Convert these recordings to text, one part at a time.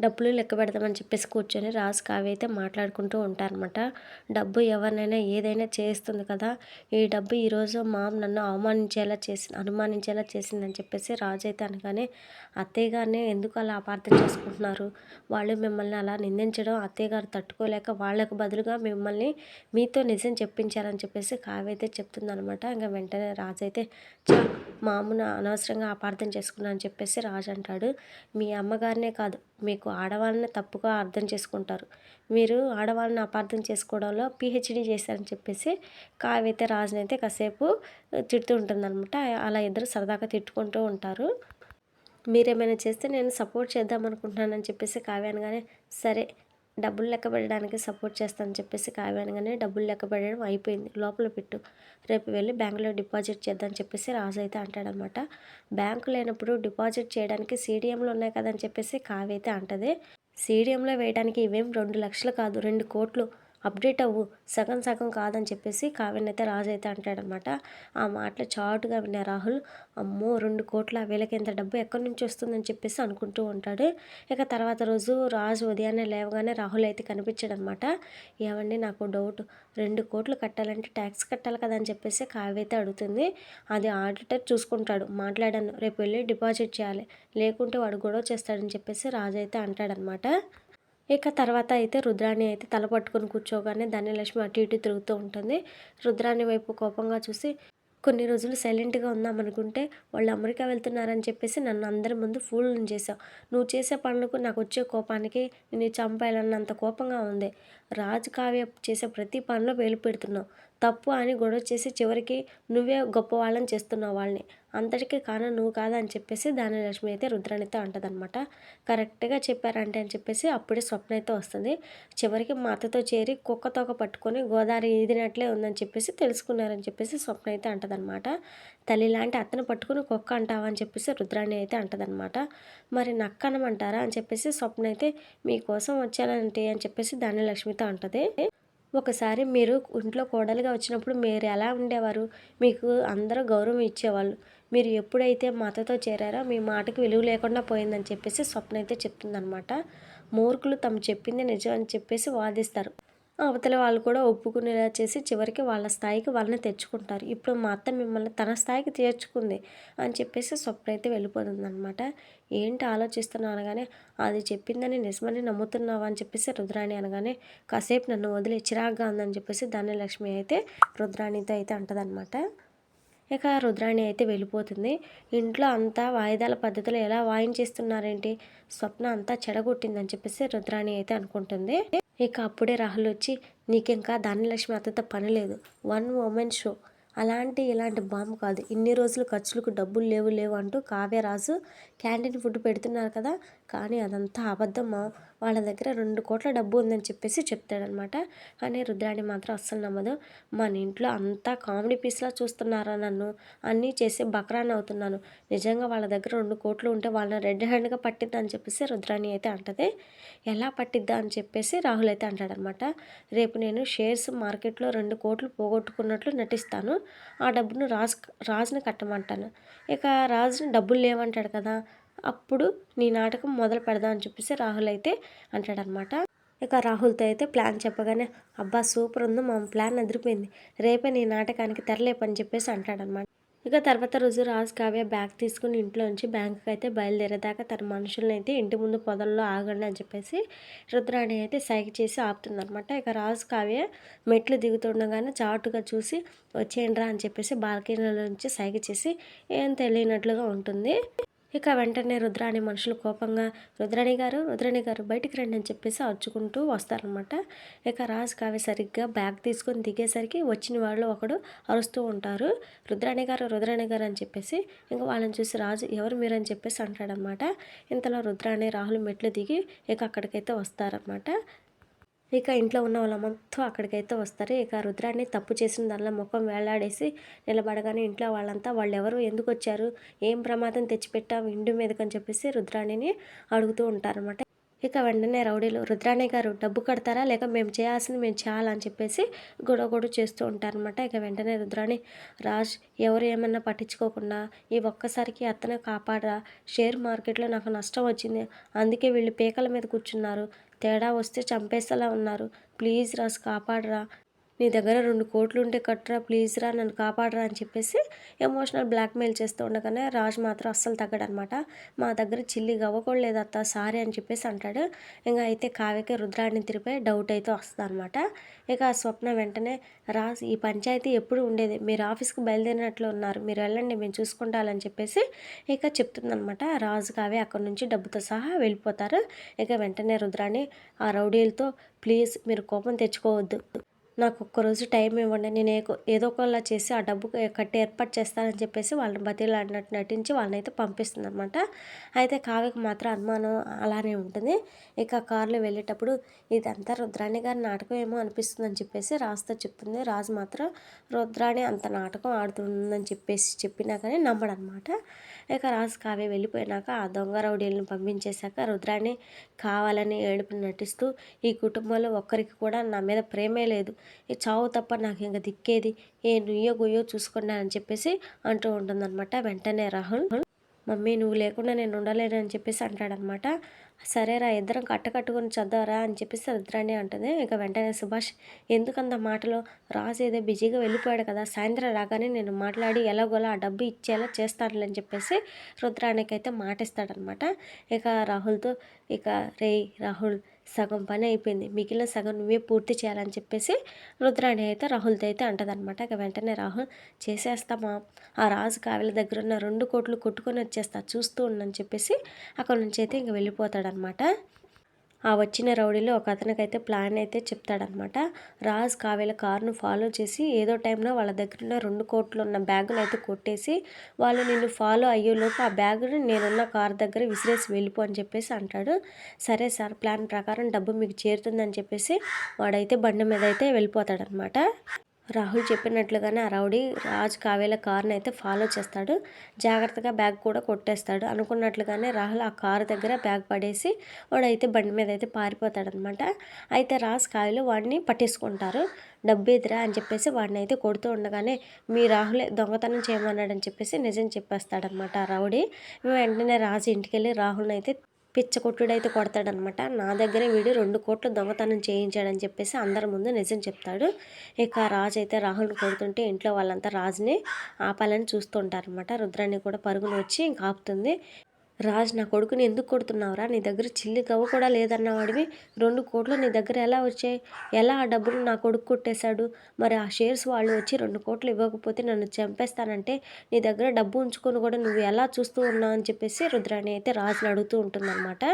డబ్బులు లెక్క పెడదామని చెప్పేసి కూర్చొని రాజు కావ్య అయితే మాట్లాడుకుంటూ ఉంటారనమాట డబ్బు ఎవరినైనా ఏదైనా చేస్తుంది కదా ఈ డబ్బు ఈరోజు మామ నన్ను అవమానించేలా చేసింది అనుమానించేలా చేసిందని చెప్పేసి రాజు అయితే అనగానే అత్తయ్య గారిని ఎందుకు అలా అపార్థం చేసుకుంటున్నారు? వాళ్ళు మిమ్మల్ని అలా నిందించడం అత్తయ్య గారు తట్టుకోలేక వాళ్ళకు బదులుగా మిమ్మల్ని మీతో నిజం చెప్పించారని చెప్పేసి కావ్య అయితే చెప్తుందనమాట ఇంకా వెంటనే రాజు అయితే చా మామూలు అనవసరంగా అపార్థం చేసుకున్నా అని చెప్పేసి రాజు అంటాడు. మీ అమ్మగారినే కాదు మీకు ఆడవాళ్ళని తప్పుగా అర్థం చేసుకుంటారు. మీరు ఆడవాళ్ళని అపార్థం చేసుకోవడంలో పిహెచ్డి చేశారని చెప్పేసి కావ్య అయితే రాజునైతే కాసేపు తిడుతూ ఉంటుందన్నమాట. అలా ఇద్దరు సరదాగా తిట్టుకుంటూ ఉంటారు. మీరేమైనా చేస్తే నేను సపోర్ట్ చేద్దాం అనుకుంటున్నానని చెప్పేసి కావ్య అనగానే సరే డబ్బులు లెక్క పెట్టడానికి సపోర్ట్ చేస్తానని చెప్పేసి కావ్య అనగానే డబ్బులు లెక్క పెట్టడం అయిపోయింది. లోపల పెట్టు. రేపు వెళ్ళి బ్యాంకులో డిపాజిట్ చేద్దామని చెప్పేసి రాజు అయితే అంటాడనమాట. బ్యాంకు లేనప్పుడు డిపాజిట్ చేయడానికి సీడిఎంలు ఉన్నాయి కదని చెప్పేసి కావ్య అయితే అంటది. సీడిఎంలో వేయడానికి ఇవేం రెండు లక్షలు కాదు రెండు కోట్లు. అప్డేట్ అవ్వు సగం సగం కాదని చెప్పేసి కావ్యనైతే రాజు అయితే అంటాడనమాట. ఆ మాటలు చాటుగా విన్న రాహుల్ అమ్మో రెండు కోట్ల వీళ్ళకి ఎంత డబ్బు ఎక్కడి నుంచి వస్తుందని చెప్పేసి అనుకుంటూ ఉంటాడు. ఇక తర్వాత రోజు రాజు ఉదయాన్నే లేవగానే రాహుల్ అయితే కనిపించాడనమాట. ఏమండి నాకు డౌట్ రెండు కోట్లు కట్టాలంటే ట్యాక్స్ కట్టాలి కదా అని చెప్పేసి కావ్య అయితే అడుగుతుంది. అది ఆడిటర్ చూసుకుంటాడు. మాట్లాడాను రేపు వెళ్ళి డిపాజిట్ చేయాలి లేకుంటే వాడు గొడవ చేస్తాడని చెప్పేసి రాజు అయితే అంటాడనమాట. ఇక తర్వాత అయితే రుద్రాణి అయితే తల పట్టుకుని కూర్చోగానే ధన్యలక్ష్మి అటు ఇటు తిరుగుతూ ఉంటుంది. రుద్రాణి వైపు కోపంగా చూసి కొన్ని రోజులు సైలెంట్గా ఉందామనుకుంటే వాళ్ళు అమెరికా వెళ్తున్నారని చెప్పేసి నన్ను అందరి ముందు ఫూల్ని చేసావు నువ్వు చేసే పనులకు నాకు వచ్చే కోపానికి నేను చంపేయాలన్నంత కోపంగా ఉంది. రాజు కావ్య చేసే ప్రతి పనిలో వేలు పెడుతున్నావు. తప్పు అని గొడవ చేసి చివరికి నువ్వే గొప్పవాళ్ళని చేస్తున్నావు వాళ్ళని. అంతటికీ కారణం నువ్వు కాదని చెప్పేసి ధనలక్ష్మి అయితే రుద్రానితో అంటదనమాట కరెక్ట్గా చెప్పారంటే అని చెప్పేసి అప్పుడే స్వప్న అయితే వస్తుంది. చివరికి మా అత్తతో చేరి కుక్క తోక పట్టుకొని గోదావరి ఈదినట్లే ఉందని చెప్పేసి తెలుసుకున్నారని చెప్పేసి స్వప్న అయితే అంటదనమాట తల్లి లాంటి అత్తను పట్టుకుని కుక్క అంటావా అని చెప్పేసి రుద్రాణి అయితే అంటదనమాట మరి నక్కనమంటారా అని చెప్పేసి స్వప్న అయితే మీకోసం వచ్చానంటే అని చెప్పేసి జరుగుతూ ఉంటుంది. ఒకసారి మీరు ఇంట్లో కోడలుగా వచ్చినప్పుడు మీరు ఎలా ఉండేవారు? మీకు అందరూ గౌరవం ఇచ్చేవాళ్ళు. మీరు ఎప్పుడైతే మాతతో చేరారో మీ మాటకి విలువ లేకుండా పోయిందని చెప్పేసి స్వప్న అయితే చెప్తుందనమాట మూర్ఖులు తమ చెప్పింది నిజం అని చెప్పేసి వాదిస్తారు. అవతల వాళ్ళు కూడా ఒప్పుకునేలా చేసి చివరికి వాళ్ళ స్థాయికి వాళ్ళని తెచ్చుకుంటారు. ఇప్పుడు మా అత్త మిమ్మల్ని తన స్థాయికి చేర్చుకుంది అని చెప్పేసి స్వప్న అయితే వెళ్ళిపోతుంది అనమాట ఏంటి ఆలోచిస్తున్నా అనగానే అది చెప్పిందని నిజమని నమ్ముతున్నావా? అని చెప్పేసి రుద్రాణి అనగానే కాసేపు నన్ను వదిలి చిరాగ్గా ఉందని చెప్పేసి ధనలక్ష్మి అయితే రుద్రాణితో అయితే అంటదనమాట ఇక రుద్రాణి అయితే వెళ్ళిపోతుంది. ఇంట్లో అంతా వాయిదాల పద్ధతిలో ఎలా వాయించేస్తున్నారేంటి స్వప్న అంతా చెడగొట్టిందని చెప్పేసి రుద్రాణి అయితే అనుకుంటుంది. ఇక అప్పుడే రాహుల్ వచ్చి నీకింకా ధనలక్ష్మి అత్తతో పని లేదు. One women show. అలాంటి ఇలాంటి బాంబు కాదు. ఇన్ని రోజులు ఖర్చులకు డబ్బులు లేవు లేవు అంటూ కావ్యరాజు క్యాంటీన్ ఫుడ్ పెడుతున్నారు కదా కానీ అదంతా అబద్ధమా? వాళ్ళ దగ్గర రెండు కోట్ల డబ్బు ఉందని చెప్పేసి చెప్తాడనమాట. కానీ రుద్రాణి మాత్రం అస్సలు నమ్మదు. మన ఇంట్లో అంతా కామెడీ పీస్లా చూస్తున్నారా నన్ను? అన్నీ చేసి బక్రాన్ అవుతున్నాను. నిజంగా వాళ్ళ దగ్గర రెండు కోట్లు ఉంటే వాళ్ళని రెడ్ హ్యాండ్గా పట్టిద్దా? అని చెప్పేసి రుద్రాణి అయితే అంటది. ఎలా పట్టిద్దా? అని చెప్పేసి రాహుల్ అయితే అంటాడనమాట. రేపు నేను షేర్స్ మార్కెట్లో రెండు కోట్లు పోగొట్టుకున్నట్లు నటిస్తాను. ఆ డబ్బును రాజు రాజుని కట్టమంటాను. ఇక రాజుని డబ్బులు లేవంటాడు కదా? అప్పుడు నీ నాటకం మొదలు పెడదాం అని చెప్పేసి రాహుల్ అయితే అంటాడనమాట. ఇక రాహుల్తో అయితే ప్లాన్ చెప్పగానే అబ్బా సూపర్ ఉంది మా ప్లాన్ అదిరిపోయింది. రేపే నీ నాటకానికి తెరలేపని చెప్పేసి అంటాడనమాట. ఇక తర్వాత రోజు రాజు కావ్య బ్యాగ్ తీసుకుని ఇంట్లో నుంచి బ్యాంకుకి అయితే బయలుదేరేదాకా తన మనుషులను అయితే ఇంటి ముందు పొదల్లో ఆగండి అని చెప్పేసి రుద్రాణి అయితే సైకి చేసి ఆపుతుందనమాట. ఇక రాజు కావ్య మెట్లు దిగుతుండగానే చాటుగా చూసి వచ్చేయండి అని చెప్పేసి బాల్కనీలో నుంచి సైకి చేసి ఏం తెలియనట్లుగా ఉంటుంది. ఇక వెంటనే రుద్రాణి మనుషులు కోపంగా రుద్రాణి గారు రుద్రాణి గారు బయటికి రండి అని చెప్పేసి అరుచుకుంటూ వస్తారనమాట ఇక రాజు కావి సరిగ్గా బ్యాగ్ తీసుకొని దిగేసరికి వచ్చిన వాళ్ళు ఒకడు అరుస్తూ ఉంటారు. రుద్రాణి గారు రుద్రాణి గారు అని చెప్పేసి ఇంకా వాళ్ళని చూసి రాజు ఎవరు మీరు అని చెప్పేసి అంటాడనమాట ఇంతలో రుద్రాణి రాహుల్ మెట్లు దిగి ఇక అక్కడికైతే వస్తారనమాట ఇక ఇంట్లో ఉన్న వాళ్ళ మొత్తం అక్కడికైతే వస్తారు. ఇక రుద్రాన్ని తప్పు చేసిన దానిలో ముఖం వేలాడేసి నిలబడగానే ఇంట్లో వాళ్ళంతా వాళ్ళు ఎవరు ఎందుకు వచ్చారు ఏం ప్రమాదం తెచ్చిపెట్టావు ఇండు మీదకని చెప్పేసి రుద్రాణిని అడుగుతూ ఉంటారనమాట ఇక వెంటనే రౌడీలు రుద్రాణి గారు డబ్బు కడతారా? లేక మేము చేయాల్సింది మేము చేయాలని చెప్పేసి గొడవ గొడవ చేస్తూ ఉంటారనమాట ఇక వెంటనే రుద్రాణి రాజ్ ఎవరు ఏమన్నా పట్టించుకోకుండా ఈ ఒక్కసారికి అతనే కాపాడరా? షేర్ మార్కెట్లో నాకు నష్టం వచ్చింది. అందుకే వీళ్ళు పీకల మీద కూర్చున్నారు. తేడా వస్తే చంపేసేలా ఉన్నారు. ప్లీజ్ రాజ్ కాపాడరా. నీ దగ్గర రెండు కోట్లు ఉంటే కట్టరా ప్లీజ్ రా నన్ను కాపాడరా అని చెప్పేసి ఎమోషనల్ బ్లాక్మెయిల్ చేస్తూ ఉండగానే రాజు మాత్రం అస్సలు తగ్గడనమాట. మా దగ్గర చిల్లి గవ్వకూడలేదు అత్త సారీ అని చెప్పేసి అంటాడు. ఇంకా అయితే కావ్యకి రుద్రాన్ని తిరిపే డౌట్ అయితే వస్తుంది అనమాట ఇక ఆ స్వప్న వెంటనే రాజు ఈ పంచాయతీ ఎప్పుడు ఉండేది? మీరు ఆఫీస్కి బయలుదేరినట్లు ఉన్నారు. మీరు వెళ్ళండి మేము చూసుకుంటాలని చెప్పేసి ఇక చెప్తుందనమాట రాజు కావ్య అక్కడ నుంచి డబ్బుతో సహా వెళ్ళిపోతారు. ఇక వెంటనే రుద్రాణి ఆ రౌడీలతో ప్లీజ్ మీరు కోపం తెచ్చుకోవద్దు. నాకు ఒక్కరోజు టైం ఇవ్వండి. నేను ఏదో ఒకలా చేసి ఆ డబ్బు కట్టి ఏర్పాటు చేస్తానని చెప్పేసి వాళ్ళని బతిలాడినట్టు నటించి వాళ్ళనైతే పంపిస్తుందన్నమాట. పంపిస్తుంది అనమాట అయితే కావ్యకు మాత్రం అనుమానం అలానే ఉంటుంది. ఇక కారులో వెళ్ళేటప్పుడు ఇదంతా రుద్రాణి గారి నాటకం ఏమో అనిపిస్తుందని చెప్పేసి రాజుతో చెప్తుంది. రాజు మాత్రం రుద్రాణి అంత నాటకం ఆడుతుందని చెప్పేసి చెప్పినా కానీ నమ్మడనమాట ఇక రాజు కావ్య వెళ్ళిపోయినాక ఆ దొంగ రౌడీలను పంపించేశాక రుద్రాణి కావాలని ఏడుపు నటిస్తూ ఈ కుటుంబంలో ఒక్కరికి కూడా నా మీద ప్రేమే లేదు. ఈ చావు తప్ప నాకు ఇంకా దిక్కేది. ఏ నుయ్యో గుయ్యో చూసుకున్నానని చెప్పేసి అంటూ ఉంటుందన్నమాట వెంటనే రాహుల్. మమ్మీ నువ్వు లేకుండా నేను ఉండలేనని చెప్పేసి అంటాడనమాట సరేరా ఇద్దరం కట్టుకొని చదవరా అని చెప్పేసి రుద్రాణి అంటుంది. ఇక వెంటనే సుభాష్ ఎందుకంత మాటలో? రాజు ఏదో బిజీగా వెళ్ళిపోయాడు కదా సాయంత్రం రాగానే నేను మాట్లాడి ఎలాగోలా ఆ డబ్బు ఇచ్చేలా చేస్తానులే అని చెప్పేసి రుద్రాణికి అయితే మాటిస్తాడనమాట ఇక రాహుల్తో ఇక రే రాహుల్ సగం పని అయిపోయింది. మిగిలిన సగం నువ్వే పూర్తి చేయాలని చెప్పేసి రుద్రాణి అయితే రాహుల్తో అయితే అంటదనమాట ఇక వెంటనే రాహుల్ చేసేస్తామా? ఆ రాజు కావిల దగ్గర ఉన్న రెండు కోట్లు కొట్టుకొని వచ్చేస్తా చూస్తూ ఉండని చెప్పేసి అక్కడ నుంచి అయితే ఇంక వెళ్ళిపోతాడనమాట ఆ వచ్చిన రౌడీలో ఒక అతనికైతే ప్లాన్ అయితే చెప్తాడనమాట. రాజ్ కావేల కారును ఫాలో చేసి ఏదో టైంలో వాళ్ళ దగ్గర ఉన్న రెండు కోట్లు ఉన్న బ్యాగును అయితే కొట్టేసి వాళ్ళు నిన్ను ఫాలో అయ్యేలోపు ఆ బ్యాగును నేనున్న కార్ దగ్గర విసిరేసి వెళ్ళిపో అని చెప్పేసి అంటాడు. సరే సార్ ప్లాన్ ప్రకారం డబ్బు మీకు చేరుతుందని చెప్పేసి వాడైతే బండి మీద అయితే వెళ్ళిపోతాడనమాట. రాహుల్ చెప్పినట్లుగానే ఆ రౌడీ రాజ్ కావేల కార్ని అయితే ఫాలో చేస్తాడు. జాగ్రత్తగా బ్యాగ్ కూడా కొట్టేస్తాడు. అనుకున్నట్లుగానే రాహుల్ ఆ కారు దగ్గర బ్యాగ్ పడేసి వాడు అయితే బండి మీద అయితే పారిపోతాడనమాట. అయితే రాజ్ కావేలు వాడిని పట్టేసుకుంటారు. డబ్బు ఎదురా అని చెప్పేసి వాడిని అయితే కొడుతూ ఉండగానే మీ రాహులే దొంగతనం చేయమన్నాడని చెప్పేసి నిజం చెప్పేస్తాడనమాట ఆ రౌడీ వెంటనే రాజు ఇంటికి వెళ్ళి రాహుల్ని అయితే పిచ్చ కొట్టుడైతే కొడతాడనమాట. నా దగ్గరే వీడు రెండు కోట్లు దొంగతనం చేయించాడని చెప్పేసి అందరి ముందు నిజం చెప్తాడు. ఇక రాజు అయితే రాహుల్ని కొడుతుంటే ఇంట్లో వాళ్ళంతా రాజుని ఆపాలని చూస్తుంటారనమాట. రుద్రాన్ని కూడా పరుగును వచ్చి ఇంకా ఆపుతుంది. రాజ్ నా కొడుకుని ఎందుకు కొడుతున్నావురా? నీ దగ్గర చిల్లి గవ్వ కూడా లేదన్నవాడివి. రెండు కోట్లు నీ దగ్గర ఎలా వచ్చాయి? ఎలా ఆ డబ్బులు నా కొడుకు కొట్టేశాడు? మరి ఆ షేర్స్ వాళ్ళు వచ్చి రెండు కోట్లు ఇవ్వకపోతే నన్ను చంపేస్తానంటే నీ దగ్గర డబ్బు ఉంచుకొని కూడా నువ్వు ఎలా చూస్తూ ఉన్నావు అని చెప్పేసి రుద్రాణి అయితే రాజుని అడుగుతూ ఉంటుందన్నమాట.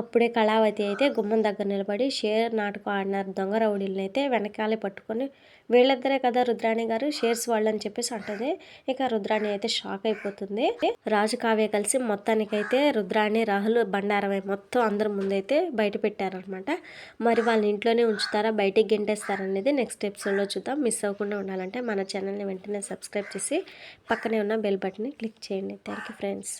అప్పుడే కళావతి అయితే గుమ్మం దగ్గర నిలబడి షేర్ నాటకం ఆడినారు. దొంగ రౌడీలను అయితే వెనకాలే పట్టుకొని వీళ్ళిద్దరే కదా రుద్రాణి గారు షేర్స్ వాళ్ళు అని చెప్పేసి అంటుంది. ఇక రుద్రాణి అయితే షాక్ అయిపోతుంది. రాజు కావ్య కలిసి మొత్తానికైతే రుద్రాణి రాహుల్ బండారమై మొత్తం అందరి ముందైతే బయట పెట్టారనమాట మరి వాళ్ళని ఇంట్లోనే ఉంచుతారా బయటికి గెంటేస్తారనేది నెక్స్ట్ ఎపిసోడ్లో చూద్దాం. మిస్ అవ్వకుండా ఉండాలంటే మన ఛానల్ని వెంటనే సబ్స్క్రైబ్ చేసి పక్కనే ఉన్న బెల్ బటన్ని క్లిక్ చేయండి. Thank you friends.